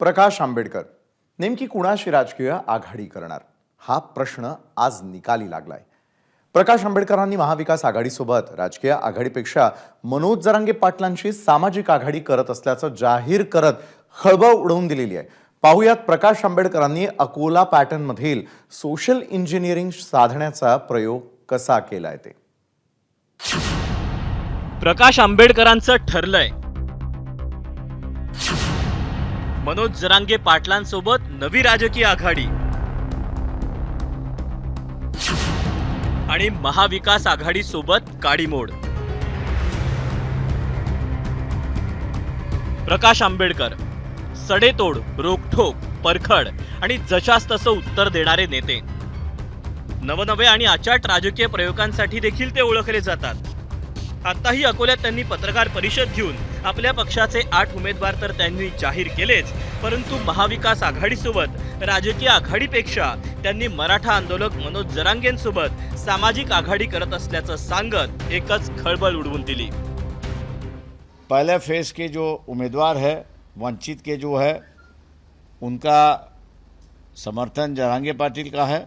प्रकाश आंबेडकर. नेमकी कुणाशी राजकीय आघाडी करणार? हा प्रश्न आज निकाली लागलाय. प्रकाश आंबेडकरांनी महाविकास आघाडीसोबत राजकीय आघाडीपेक्षा मनोज जरांगे पाटलांशी सामाजिक आघाडी करत असल्याचं जाहीर करत खळबळ उडवून दिलेली आहे. पाहुयात प्रकाश आंबेडकरांनी अकोला पॅटर्नमधील सोशल इंजिनिअरिंग साधण्याचा प्रयोग कसा केलाय ते. प्रकाश आंबेडकरांचं ठरलंय. मनोज जरांगे पाटलांसोबत नवी राजकीय आघाडी. आणि महाविकास आघाडी सोबत काडीमोड. प्रकाश आंबेडकर सडेतोड रोखठोक परखड आणि जशास तसं उत्तर देणारे नेते. नवनवे आणि अचाट राजकीय प्रयोगांसाठी देखील ते ओळखले जातात. आताही अकोल्यात त्यांनी पत्रकार परिषद घेऊन आपल्या पक्षाचे आठ उमेदवार तर त्यांनी जाहीर केलेच परंतु महाविकास आघाडीसोबत राजकीय आघाडीपेक्षा त्यांनी मराठा आंदोलक मनोज जरांगेंसोबत सामाजिक आघाडी करत असल्याचं सांगत एकच खळबळ उडवून दिली. पहले फेज के जो उम्मीदवार है वंचित के जो है उनका समर्थन जरांगे पाटिल का है।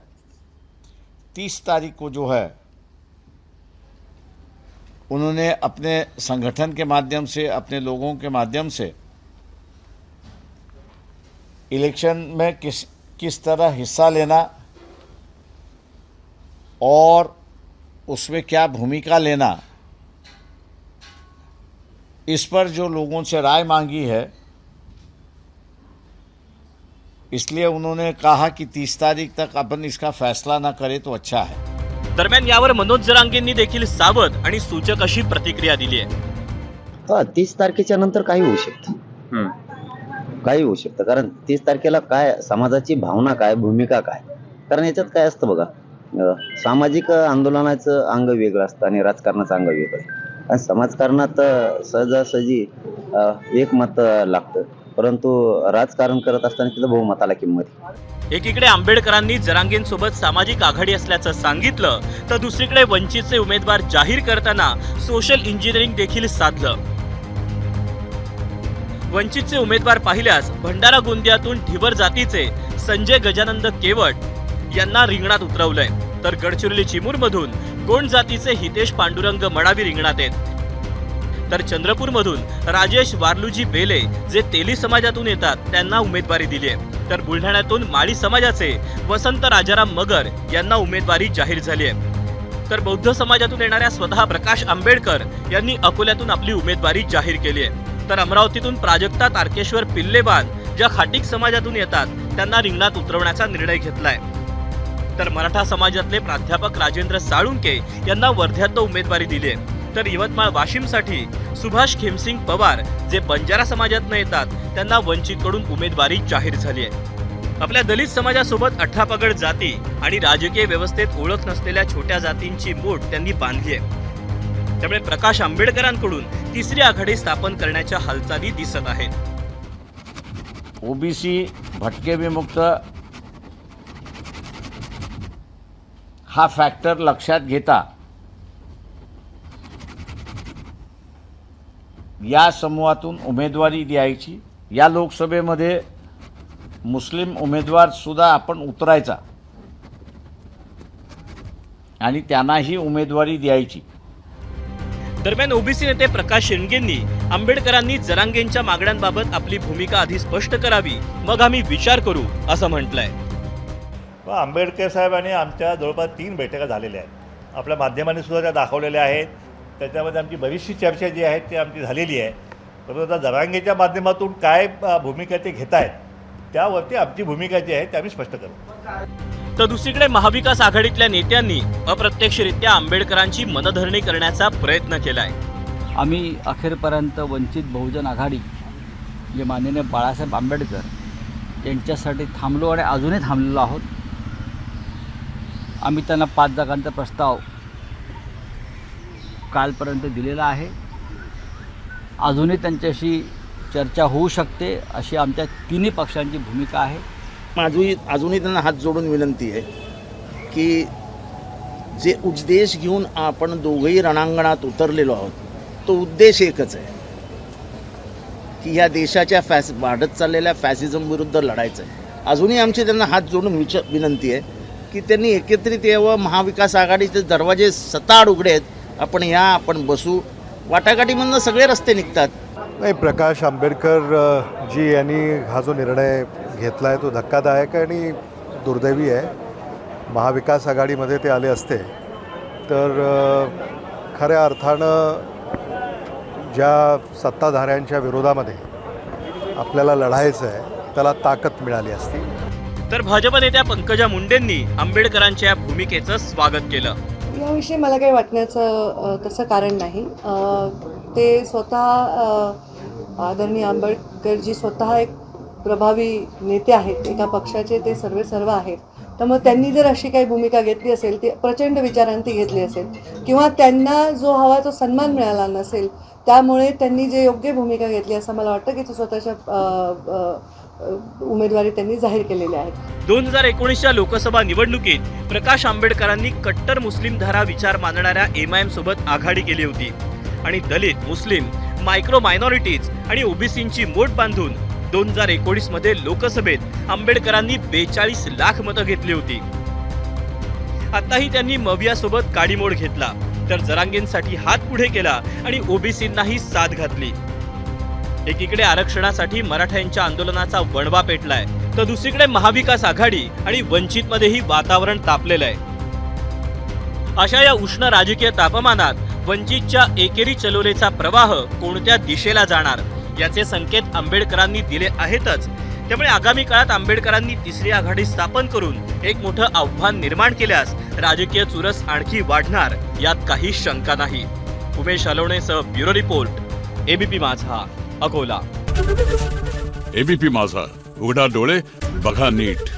तीस तारीख को जो है उन्होंने अपने संगठन के माध्यम से, अपने लोगों के माध्यम से इलेक्शन में किस किस तरह हिस्सा लेना और उसमें क्या भूमिका लेना, इस पर जो लोगों से राय मांगी है, इसलिए उन्होंने कहा कि तीस तारीख तक अपन इसका फैसला ना करें तो अच्छा है। दरम्यान यावर मनोज जरांगेंनी देखील सावध आणि सूचक अशी प्रतिक्रिया दिली आहे. हा तीस तारखेच्या नंतर काही होऊ शकतं. काही होऊ शकतं. कारण तीस तारखेला काय समाजाची भावना काय भूमिका काय? कारण याच्यात काय असतं बघा सामाजिक आंदोलनाचं अंग वेगळं असतं आणि राजकारणाचं अंग वेगळं. आणि समाजकारणात सहजासहजी अं, एक मत लागतं. परंतु राजकारण करत असताना तिथं बहुमताला किंमत एकीकडे आंबेडकरांनी जरांगेंसोबत सामाजिक आघाडी असल्याचं सांगितलं तर दुसरीकडे वंचितचे उमेदवार जाहीर करताना सोशल इंजिनिअरिंग देखील साधलं. वंचितचे उमेदवार पाहिल्यास भंडारा गोंदियातून ढिवर जातीचे संजय गजानंद केवट यांना रिंगणात उतरवलंय. तर गडचिरोली चिमूरमधून गोंड जातीचे हितेश पांडुरंग मडावी रिंगणात आहेत. तर चंद्रपूरमधून राजेश वारलूजी बेले जे तेली समाजातून येतात त्यांना उमेदवारी दिली आहे. तर बुलढाण्यातून माळी समाजाचे वसंत राजाराम मगर यांना उमेदवारी जाहीर झाली आहे. तर बौद्ध समाजातून येणाऱ्या स्वतः प्रकाश आंबेडकर यांनी अकोल्यातून आपली उमेदवारी जाहीर केली आहे. तर अमरावतीतून प्राजक्ता तारकेश्वर पिल्लेबान ज्या खाटिक समाजातून येतात त्यांना रिंगणात उतरवण्याचा निर्णय घेतलाय. तर मराठा समाजातले प्राध्यापक राजेंद्र साळुंके यांना वर्ध्यात उमेदवारी दिली आहे. तर यवतमाळ वाशिमसाठी सुभाष खेमसिंग पवार जे बंजारा समाजातनं येतात त्यांना वंचितकडून उमेदवारी जाहीर झाली आहे. आपल्या दलित समाजासोबत अठ्ठापगड जाती आणि राजकीय व्यवस्थेत ओळख नसलेल्या छोट्या जातींची मोठ त्यांनी बांधली आहे. त्यामुळे प्रकाश आंबेडकरांकडून तिसरी आघाडी स्थापन करण्याच्या हालचाली दिसत आहेत. ओबीसी भटके विमुक्त हा फॅक्टर लक्षात घेता या समूहातून उमेदवारी द्यायची. या लोकसभेमध्ये मुस्लिम उमेदवार सुद्धा आपण उतरायचा. आणि त्यांनाही उमेदवारी द्यायची. दरम्यान ओबीसी नेते प्रकाश शेंडगेंनी आंबेडकरांनी जरांगेंच्या मागण्यांबाबत आपली भूमिका आधी स्पष्ट करावी मग आम्ही विचार करू असं म्हटलंय. व आंबेडकर साहेबांनी आमच्या जवळपास तीन बैठका झालेल्या आहेत. आपल्या माध्यमांनी सुद्धा त्या दाखवलेल्या आहेत. त्याच्यामध्ये आमची बरीचशी चर्चा जी आहे ती आमची झालेली आहे. परंतु आता जरांगेच्या माध्यमातून काय भूमिका ते घेत आहेत त्यावरती आमची भूमिका जी आहे ती आम्ही स्पष्ट करू. तर दुसरीकडे महाविकास आघाडीतल्या नेत्यांनी अप्रत्यक्षरित्या आंबेडकरांची मनधरणी करण्याचा प्रयत्न केलाय. आम्ही अखेरपर्यंत वंचित बहुजन आघाडी जे माननीय बाळासाहेब आंबेडकर यांच्यासाठी थांबलो आणि अजूनही थांबलेलो आहोत. आम्ही त्यांना पाच जागांचा प्रस्ताव कालपर्यंत दिलेला आहे. अजूनही त्यांच्याशी चर्चा होऊ शकते अशी आमच्या तिन्ही पक्षांची भूमिका आहे. माझी अजूनही त्यांना हात जोडून विनंती आहे की जे उद्देश घेऊन आपण दोघंही रणांगणात उतरलेलो आहोत तो उद्देश एकच आहे की ह्या देशाच्या फॅस वाढत चाललेल्या फॅसिझम विरुद्ध लढायचं आहे. अजूनही आमची त्यांना हात जोडून विच विनंती आहे की त्यांनी एकत्रित यावं. महाविकास आघाडीचे दरवाजे सताड उघडे आहेत. आपण या आपण बसू. वाटाघाटीमधनं सगळे रस्ते निघतात. नाही प्रकाश आंबेडकर जी यांनी हा जो निर्णय घेतला आहे तो धक्कादायक आहे आणि दुर्दैवी आहे. महाविकास आघाडीमध्ये ते आले असते. तर खऱ्या अर्थानं ज्या सत्ताधाऱ्यांच्या विरोधामध्ये आपल्याला लढायचं आहे त्याला ताकद मिळाली असती. तर भाजप नेत्या पंकजा मुंडेंनी आंबेडकरांच्या या भूमिकेचं स्वागत केलं. याविषयी मला काही वाटण्याचं तसं कारण नाही. ते स्वतः आदरणीय आंबेडकरजी स्वतः एक प्रभावी नेते आहेत. एका पक्षाचे ते सर्वे सर्व आहेत. मग त्यांनी जर अशी काही भूमिका घेतली असेल ती प्रचंड विचारांती घेतली असेल किंवा त्यांना जो हवा तो सन्मान मिळाला नसेल त्यामुळे त्यांनी जे योग्य भूमिका घेतली असं मला वाटतं की तो स्वतःच्या उमेदवारी त्यांनी जाहीर केलेल्या आहेत. दोन हजार एकोणीसच्या लोकसभा निवडणुकीत प्रकाश आंबेडकरांनी कट्टर मुस्लिम धारा विचार मानणाऱ्या एम आय एम सोबत आघाडी केली होती. आणि दलित मुस्लिम मायक्रो मायनॉरिटीज आणि ओबीसींची मोट बांधून दोन हजार एकोणीसमध्ये लोकसभेत आंबेडकरांनी बेचाळीस लाख मतं घेतली होती. आताही त्यांनी मवियासोबत काडीमोड घेतला. तर जरांगेंसाठी हात पुढे केला आणि ओबीसींनाही साथ घातली. एकीकडे आरक्षणासाठी मराठ्यांच्या आंदोलनाचा वणवा पेटलाय तर दुसरीकडे महाविकास आघाडी आणि वंचित मध्येही वातावरण तापलेलं आहे. अशा या उष्ण राजकीय तापमानात वंचितच्या एकेरी चलोलेचा प्रवाह कोणत्या दिशेला जाणार? याचे संकेत आंबेडकरांनी दिले आहेतच. त्यामुळे आगामी काळात आंबेडकरांनी तिसरी आघाडी स्थापन करून एक मोठं आव्हान निर्माण केल्यास राजकीय चुरस आणखी वाढणार यात काही शंका नाही. Umesh हलवणेसह bureau report ABP Majha Akola. ABP माझा उघडा डोळे बघा नीट.